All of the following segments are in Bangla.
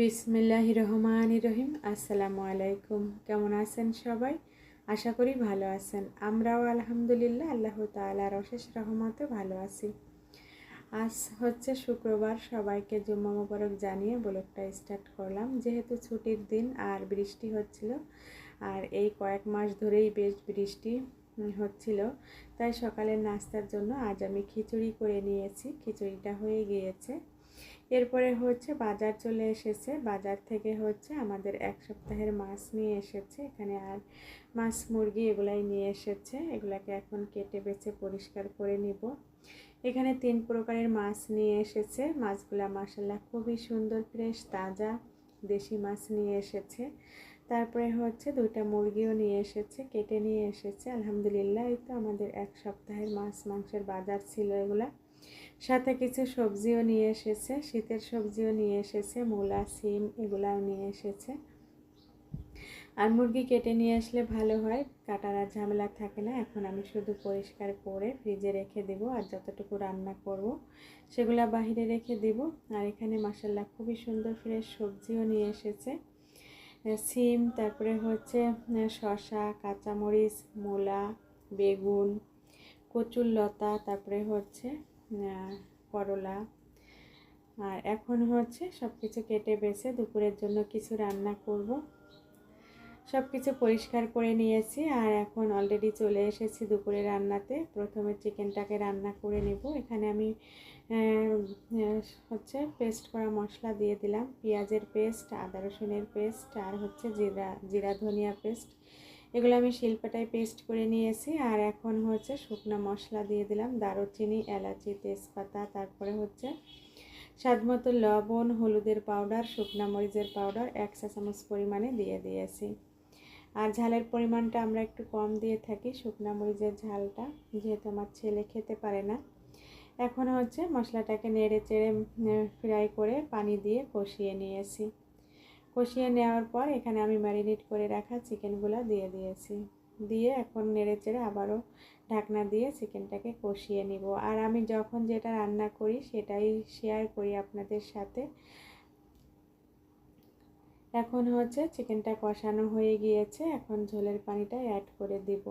বিসমিল্লাহ রহমান রহিম আসসালামু আলাইকুম কেমন আছেন সবাই? আশা করি ভালো আছেন। আমরাও আলহামদুলিল্লাহ, আল্লাহ তালার অশেষ রহমতে ভালো আছি। আজ হচ্ছে শুক্রবার, সবাইকে জুম্মা মোবারক জানিয়ে ব্লগটা স্টার্ট করলাম। যেহেতু ছুটির দিন আর বৃষ্টি হচ্ছিল, আর এই কয়েক মাস ধরেই বেশ বৃষ্টি হচ্ছিল, তাই সকালের নাস্তার জন্য আজ আমি খিচুড়ি করে নিয়েছি। খিচুড়িটা হয়ে গিয়েছে। এরপরে হচ্ছে বাজার চলে এসেছে। বাজার থেকে হচ্ছে আমাদের এক সপ্তাহের মাছ নিয়ে এসেছে। এখানে আর মাছ, মুরগি এগুলাই নিয়ে এসেছে। এগুলাকে এখন কেটে, বেছে, পরিষ্কার করে নিব। এখানে তিন প্রকারের মাছ নিয়ে এসেছে। মাছগুলা মাসাল্লাহ খুবই সুন্দর, ফ্রেশ, তাজা দেশি মাছ নিয়ে এসেছে। তারপরে হচ্ছে দুইটা মুরগিও নিয়ে এসেছে, কেটে নিয়ে এসেছে। আলহামদুলিল্লাহ, এই তো আমাদের এক সপ্তাহের মাছ, মাংসের বাজার ছিল এগুলা। সাথে কিছু সবজিও নিয়ে এসেছে, শীতের সবজিও নিয়ে এসেছে, মূলা, সিম এগুলাও নিয়ে এসেছে। আর মুরগি কেটে নিয়ে আসলে ভালো হয়, কাটার আর ঝামেলা থাকে না। এখন আমি শুধু পরিষ্কার করে ফ্রিজে রেখে দেব আর যতটুকু রান্না করব সেগুলা বাহিরে রেখে দেব। আর এখানে মাসাল্লাহ খুবই সুন্দর ফ্রেশ সবজিও নিয়ে এসেছে। সিম, তারপরে হচ্ছে শশা কাঁচামরিচ, মূলা, বেগুন, কচুর লতা, তারপরে হচ্ছে করলা। আর এখন হচ্ছে সব কিছু কেটে বেছে দুপুরের জন্য কিছু রান্না করব। সব কিছু পরিষ্কার করে নিয়েছি আর এখন অলরেডি চলে এসেছি দুপুরে রান্নাতে। প্রথমে চিকেনটাকে রান্না করে নেব। এখানে আমি হচ্ছে পেস্ট করা মশলা দিয়ে দিলাম। পেঁয়াজের পেস্ট আদা রসুনের পেস্ট আর হচ্ছে জিরা জিরা ধনিয়া পেস্ট এগুলো আমি শিল্পাটায় পেস্ট করে নিয়েছি। আর এখন হচ্ছে শুকনো মশলা দিয়ে দিলাম, দারুচিনি, এলাচি, তেজপাতা, তারপরে হচ্ছে স্বাদ মতো লবণ, হলুদের পাউডার শুকনা মরিচের পাউডার এক চা চামচ পরিমাণে দিয়ে দিয়েছি। আর ঝালের পরিমাণটা আমরা একটু কম দিয়ে থাকি, শুকনা মরিচের ঝালটা, যেহেতু আমার ছেলে খেতে পারে না। এখন হচ্ছে মশলাটাকে নেড়ে চেড়ে ফ্রাই করে পানি দিয়ে কষিয়ে নিয়েছি। কষিয়ে নেওয়ার পর এখানে আমি ম্যারিনেট করে রাখা চিকেনগুলো দিয়ে দিয়েছি। দিয়ে এখন নেড়ে চেড়ে আবারও ঢাকনা দিয়ে চিকেনটাকে কষিয়ে নিব। আর আমি যখন যেটা রান্না করি সেটাই শেয়ার করি আপনাদের সাথে। এখন হচ্ছে চিকেনটা কষানো হয়ে গিয়েছে। এখন ঝোলের পানিটা অ্যাড করে দিব।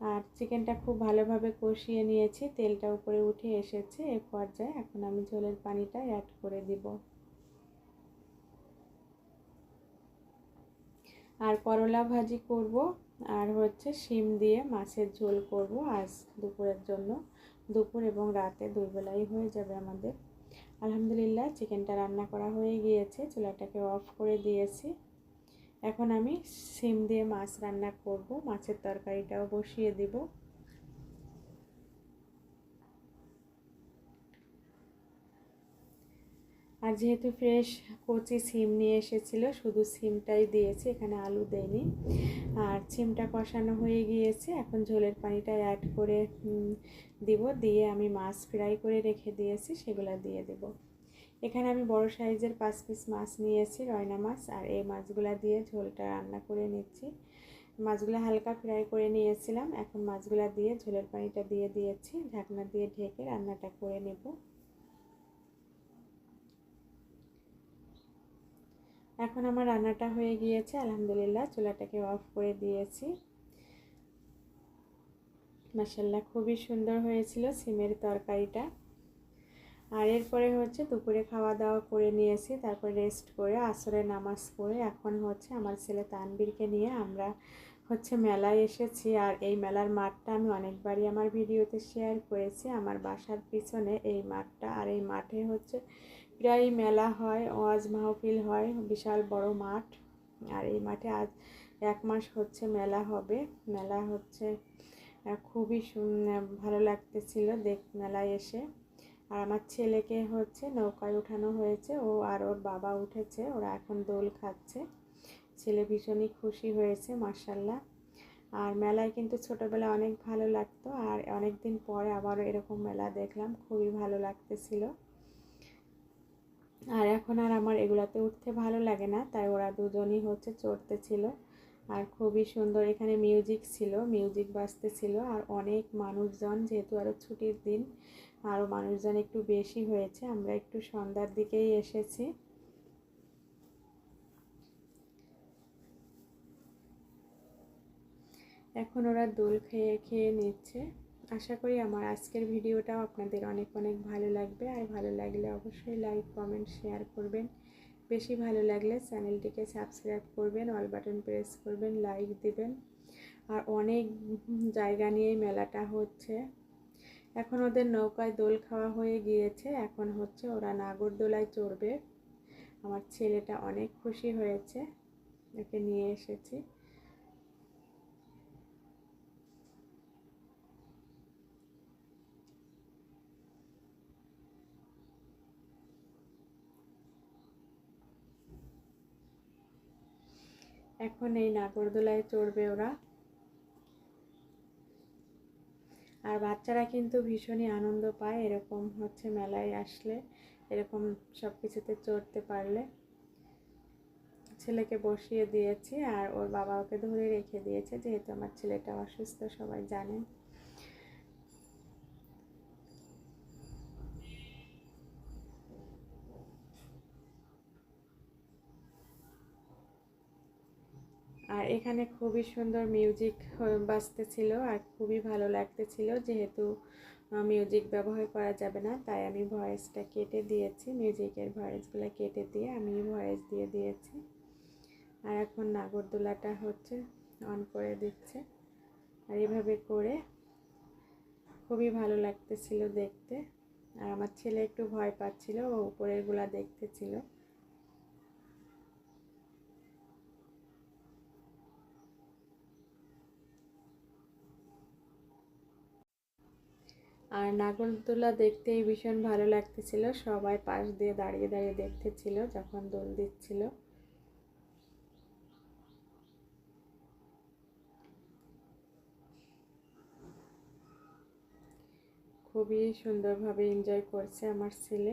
আর চিকেনটা খুব ভালোভাবে কষিয়ে নিয়েছি। তেলটা উপরে উঠে এসেছে। এ পর্যায়ে এখন আমি ঝোলের পানিটা অ্যাড করে দিব। আর করলা ভাজি করব আর হচ্ছে শিম দিয়ে মাছের ঝোল করব আজ দুপুরের জন্য। দুপুর এবং রাতে দুবেলাই হয়ে যাবে আমাদের। আলহামদুলিল্লাহ চিকেনটা রান্না করা হয়ে গিয়েছে, চুলাটাকে অফ করে দিয়েছি। এখন আমি শিম দিয়ে মাছ রান্না করব, মাছের তরকারিটাও বসিয়ে দিব। আর যেহেতু ফ্রেশ কচি সিম নিয়ে এসেছিল, শুধু সিমটাই দিয়েছি, এখানে আলু দেয়নি। আর সিমটা কষানো হয়ে গিয়েছে, এখন ঝোলের পানিটা অ্যাড করে দিব, দিয়ে আমি মাছ ফ্রাই করে রেখে দিয়েছি, সেগুলো দিয়ে দেব। এখানে আমি বড় সাইজের পাঁচ পিস মাছ নিয়েছি, রয়না মাছ, আর এই মাছগুলা দিয়ে ঝোলটা রান্না করে নিচ্ছি। মাছগুলো হালকা ফ্রাই করে নিয়েছিলাম, এখন মাছগুলা দিয়ে ঝোলের পানিটা দিয়ে দিয়েছি, ঢাকনা দিয়ে ঢেকে রান্নাটা করে নেব। এখন আমার রান্নাটা হয়ে গিয়েছে, আলহামদুলিল্লাহ। চুলাটাকে অফ করে দিয়েছি। মাসাল্লাহ খুবই সুন্দর হয়েছিল সিমের তরকারিটা। আর এরপরে হচ্ছে দুপুরে খাওয়া দাওয়া করে নিয়েছি, তারপর রেস্ট করে আসরে নামাজ পড়ে। এখন হচ্ছে আমার ছেলে তানবীরকে নিয়ে আমরা হচ্ছে মেলায় এসেছি। আর এই মেলার মাঠটা আমি অনেকবারই আমার ভিডিওতে শেয়ার করেছি। আমার বাসার পিছনে এই মাঠটা আর এই মাঠে হচ্ছে প্রায় মেলা হয়, ওয়াজ মাহফিল হয়, বিশাল বড় মাঠ। আর এই মাঠে আজ এক মাস হচ্ছে মেলা হবে। মেলা হচ্ছে খুবই ভালো লাগতেছিল দেখ, মেলায় এসে। আর আমার ছেলেকে হচ্ছে নৌকায় উঠানো হয়েছে, ও আর ওর বাবা উঠেছে, ওরা এখন দোল খাচ্ছে। ছেলে ভীষণই খুশি হয়েছে মার্শাল্লাহ আর মেলায় কিন্তু ছোটোবেলা অনেক ভালো লাগতো, আর অনেক দিন পরে আবারও এরকম মেলা দেখলাম, খুবই ভালো লাগতেছিল। আর এখন আর আমার এগুলাতে উঠতে ভালো লাগে না, তাই ওরা দুজনই হচ্ছে চড়তে ছিল। আর খুবই সুন্দর এখানে মিউজিক ছিল মিউজিক বাজতেছিল, আর অনেক মানুষজন, যেহেতু আরও ছুটির দিন আরও মানুষজন একটু বেশি হয়েছে, আমরা একটু সন্ধ্যার দিকেই এসেছি। এখন ওরা দোল খেয়ে খেয়ে নিচ্ছে। আশা করি আমার আজকের ভিডিওটাও আপনাদের অনেক অনেক ভালো লাগবে। আর ভালো লাগলে অবশ্যই লাইক কমেন্ট শেয়ার করবেন। বেশি ভালো লাগলে চ্যানেলটিকে সাবস্ক্রাইব করবেন অল বাটন প্রেস করবেন লাইক দিবেন। আর অনেক জায়গা নিয়েই মেলাটা হচ্ছে। এখন ওদের নৌকায় দোল খাওয়া হয়ে গিয়েছে। এখন হচ্ছে ওরা নাগরদোলায় চড়বে। আমার ছেলেটা অনেক খুশি হয়েছে। ওকে নিয়ে এসেছি। এখন এই নাগরদোলায় চড়বে ওরা। আর বাচ্চারা কিন্তু ভীষণই আনন্দ পায়, এরকম হচ্ছে মেলায় আসলে, এরকম সব কিছুতে চড়তে পারলে। ছেলেকে বসিয়ে দিয়েছি আর ওর বাবা ওকে ধরে রেখে দিয়েছে, যেহেতু আমার ছেলেটা অসুস্থ, সবাই জানেন। আর এখানে খুবই সুন্দর মিউজিক বাজতেছিল আর খুবই ভালো লাগতেছিল। যেহেতু মিউজিক ব্যবহার করা যাবে না, তাই আমি ভয়েসটা কেটে দিয়েছি। মিউজিকের ভয়েসগুলো কেটে দিয়ে আমি ভয়েস দিয়ে দিয়েছি। আর এখন নাগরদোলাটা হচ্ছে অন করে দিচ্ছে। আর এভাবে করে খুবই ভালো লাগতেছিল দেখতে। আর আমার ছেলে একটু ভয় পাচ্ছিল, ও উপরেরগুলা দেখতেছিল। আর নাগরদোলা দেখতেই ভীষণ ভালো লাগতেছিল। সবাই পাশ দিয়ে দাঁড়িয়ে দাঁড়িয়ে দেখতেছিল যখন দোল দিচ্ছিল। খুবই সুন্দরভাবে এনজয় করছে আমার ছেলে।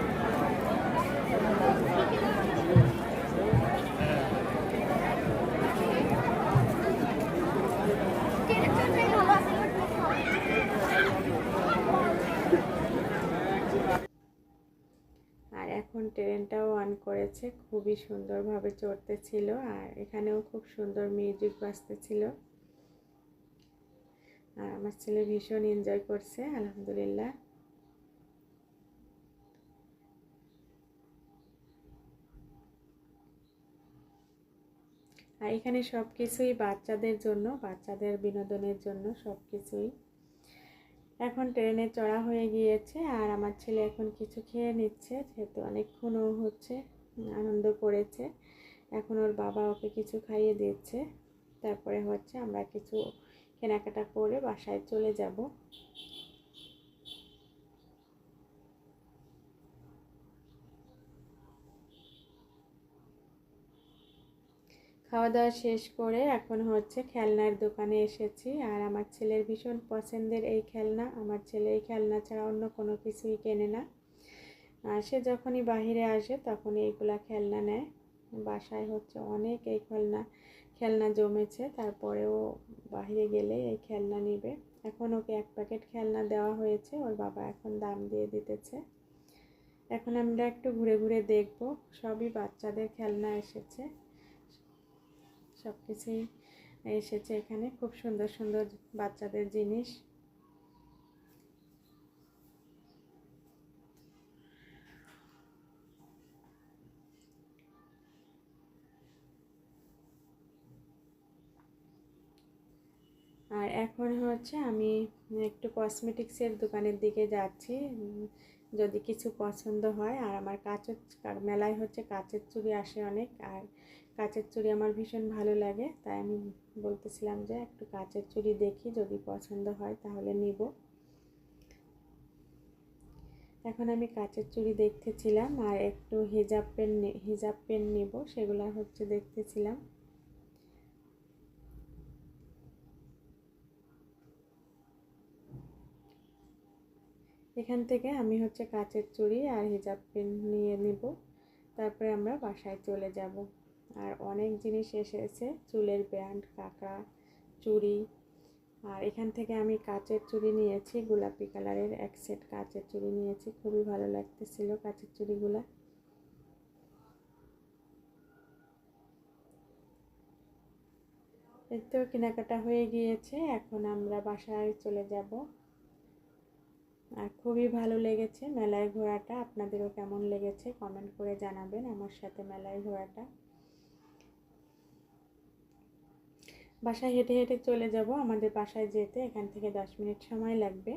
এখন ট্রেনটাও অন করেছে। খুবই সুন্দরভাবে চড়তে ছিল আর এখানেও খুব সুন্দর মিউজিক বাজতেছিল। আর আমার ছেলে ভীষণ এনজয় করছে, আলহামদুলিল্লাহ। আর এখানে সব কিছুই বাচ্চাদের জন্য, বাচ্চাদের বিনোদনের জন্য সব কিছুই এখন ট্রেনে চড়া হয়ে গিয়েছে আর আমার ছেলে এখন কিছু খেয়ে নিচ্ছে, যেহেতু অনেকক্ষণও হচ্ছে আনন্দ করেছে। এখন ওর বাবা ওকে কিছু খাইয়ে দিচ্ছে। তারপরে হচ্ছে আমরা কিছু কেনাকাটা করে বাসায় চলে যাব। খাওয়া দাওয়া শেষ করে এখন হচ্ছে খেলনার দোকানে এসেছি। আর আমার ছেলের ভীষণ পছন্দের এই খেলনা। আমার ছেলে এই খেলনা ছাড়া অন্য কোনো কিছুই কেনে না। আর সে যখনই বাহিরে আসে তখনই এইগুলা খেলনা নেয়। বাসায় হচ্ছে অনেক এই খেলনা খেলনা জমেছে। তারপরেও বাহিরে গেলে এই খেলনা নিবে। এখন ওকে এক প্যাকেট খেলনা দেওয়া হয়েছে। ওর বাবা এখন দাম দিয়ে দিতেছে। এখন আমরা একটু ঘুরে ঘুরে দেখব। সবই বাচ্চাদের খেলনা এসেছে। সব কিছুই এসেছে এখানে। খুব সুন্দর সুন্দর বাচ্চাদের জিনিস। আর এখন হচ্ছে আমি একটু কসমেটিক্সের দোকানের দিকে যাচ্ছি। যদি কিছু পছন্দ হয়, আর আমার কাঁচের মেলায় হচ্ছে কাঁচের চুড়ি আসে অনেক, আর কাঁচের চুড়ি আমার ভীষণ ভালো লাগে। তাই আমি বলতেছিলাম যে একটু কাঁচের চুড়ি দেখি, যদি পছন্দ হয় তাহলে নিব। এখন আমি কাঁচের চুড়ি দেখতেছিলাম, আর একটু হিজাব পেন হিজাব পেন নেব, সেগুলো হচ্ছে দেখতেছিলাম। এখান থেকে আমি হচ্ছে কাচের চুড়ি আর হিজাব পেন নিয়ে নিব। তারপরে আমরা বাসায় চলে যাব। আর অনেক জিনিস এসেছে, চুলের ব্যান্ড, কাঁকড়া, চুড়ি। আর এখান থেকে আমি কাচের চুড়ি নিয়েছি, গোলাপি কালারের এক সেট কাচের চুড়ি নিয়েছি। খুবই ভালো লাগতেছিল কাচের চুড়িগুলা। এই তো কেনাকাটা হয়ে গিয়েছে, এখন আমরা বাসায় চলে যাব। খুবই ভালো লেগেছে মেলায় ঘোরাটা। আপনাদেরও কেমন লেগেছে কমেন্ট করে জানাবেন আমার সাথে মেলায় ঘোরাটা। বাসায় হেঁটে হেঁটে চলে যাব, আমাদের বাসায় যেতে এখান থেকে দশ মিনিট সময় লাগবে।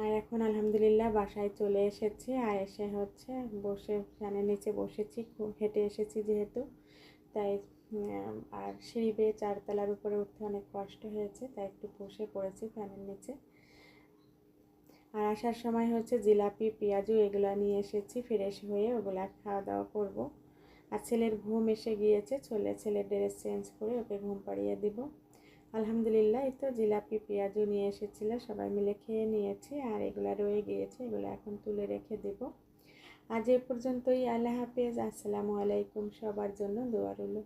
আর এখন আলহামদুলিল্লাহ বাসায় চলে এসেছি, আর এসে হচ্ছে বসে, ফ্যানের নিচে বসেছি, খুব হেঁটে এসেছি যেহেতু, তাই আর সিঁড়ি বেয়ে চারতলার উপরে উঠতে অনেক কষ্ট হয়েছে, তাই একটু বসে পড়েছি ফ্যানের নিচে। আর আসার সময় হচ্ছে জিলাপি, পেঁয়াজু এগুলো নিয়ে এসেছি, ফ্রেশ হয়ে ওগুলা খাওয়া দাওয়া করব। আর ছেলের ঘুম এসে গিয়েছে ছেলে ছেলের ড্রেস চেঞ্জ করে ওকে ঘুম পাড়িয়ে দিব। আলহামদুলিল্লাহ, এই তো জিলাপি, পেঁয়াজু নিয়ে এসেছিল, সবাই মিলে খেয়ে নিয়েছি, আর এগুলো রয়ে গিয়েছে, এগুলো এখন তুলে রেখে দেব। আজ এ পর্যন্তই, আল্লাহ হাফেজ, আসসালামু আলাইকুম সবার জন্য, দোয়া রইল।